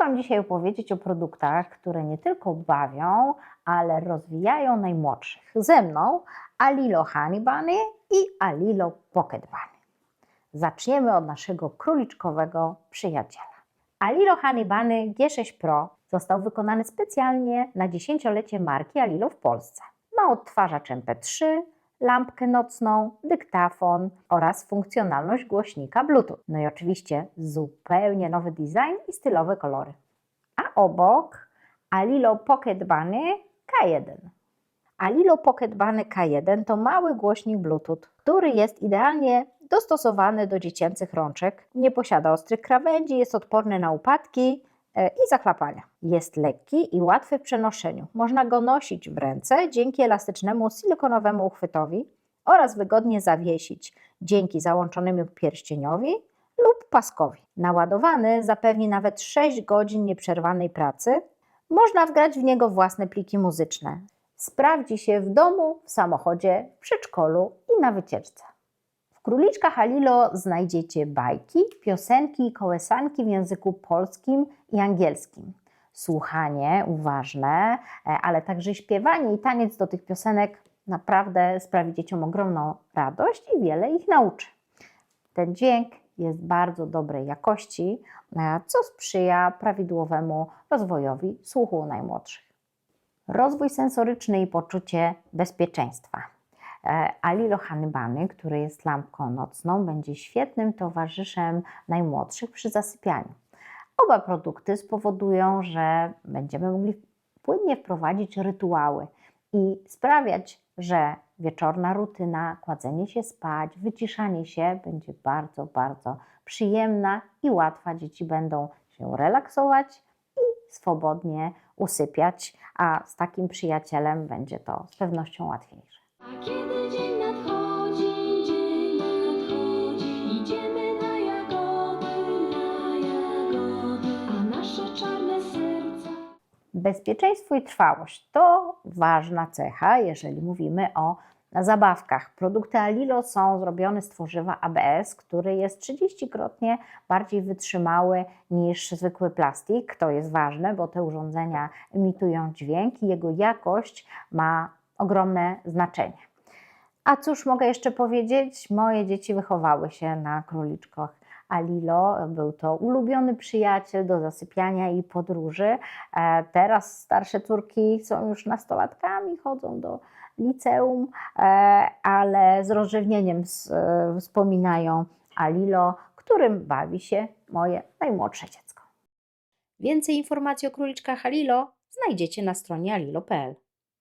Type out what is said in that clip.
Wam dzisiaj opowiedzieć o produktach, które nie tylko bawią, ale rozwijają najmłodszych. Ze mną Alilo Honey Bunny i Alilo Pocket Bunny. Zaczniemy od naszego króliczkowego przyjaciela. Alilo Honey Bunny G6 Pro został wykonany specjalnie na dziesięciolecie marki Alilo w Polsce. Ma odtwarzacz MP3, lampkę nocną, dyktafon oraz funkcjonalność głośnika Bluetooth. No i oczywiście zupełnie nowy design i stylowe kolory. A obok Alilo Pocket Bunny K1. Alilo Pocket Bunny K1 to mały głośnik Bluetooth, który jest idealnie dostosowany do dziecięcych rączek. Nie posiada ostrych krawędzi, jest odporny na upadki i zachlapania. Jest lekki i łatwy w przenoszeniu. Można go nosić w ręce dzięki elastycznemu silikonowemu uchwytowi oraz wygodnie zawiesić dzięki załączonemu pierścieniowi lub paskowi. Naładowany zapewni nawet 6 godzin nieprzerwanej pracy. Można wgrać w niego własne pliki muzyczne. Sprawdzi się w domu, w samochodzie, w przedszkolu i na wycieczce. W Króliczkach Halilo znajdziecie bajki, piosenki i kołysanki w języku polskim i angielskim. Słuchanie uważne, e, ale także śpiewanie i taniec do tych piosenek naprawdę sprawi dzieciom ogromną radość i wiele ich nauczy. Ten dźwięk jest bardzo dobrej jakości, e, co sprzyja prawidłowemu rozwojowi słuchu najmłodszych. Rozwój sensoryczny i poczucie bezpieczeństwa. E, Alilo Hanybany, który jest lampką nocną, będzie świetnym towarzyszem najmłodszych przy zasypianiu. Oba produkty spowodują, że będziemy mogli płynnie wprowadzić rytuały i sprawiać, że wieczorna rutyna, kładzenie się spać, wyciszanie się będzie bardzo, bardzo przyjemna i łatwa. Dzieci będą się relaksować i swobodnie usypiać, a z takim przyjacielem będzie to z pewnością łatwiejsze. Bezpieczeństwo i trwałość to ważna cecha, jeżeli mówimy o zabawkach. Produkty Alilo są zrobione z tworzywa ABS, który jest 30-krotnie bardziej wytrzymały niż zwykły plastik. To jest ważne, bo te urządzenia emitują dźwięk i jego jakość ma ogromne znaczenie. A cóż mogę jeszcze powiedzieć? Moje dzieci wychowały się na króliczkach Alilo. Był to ulubiony przyjaciel do zasypiania i podróży. E, Teraz starsze córki są już nastolatkami, chodzą do liceum, e, ale z rozrzewnieniem e, wspominają Alilo, którym bawi się moje najmłodsze dziecko. Więcej informacji o króliczkach Alilo znajdziecie na stronie alilo.pl.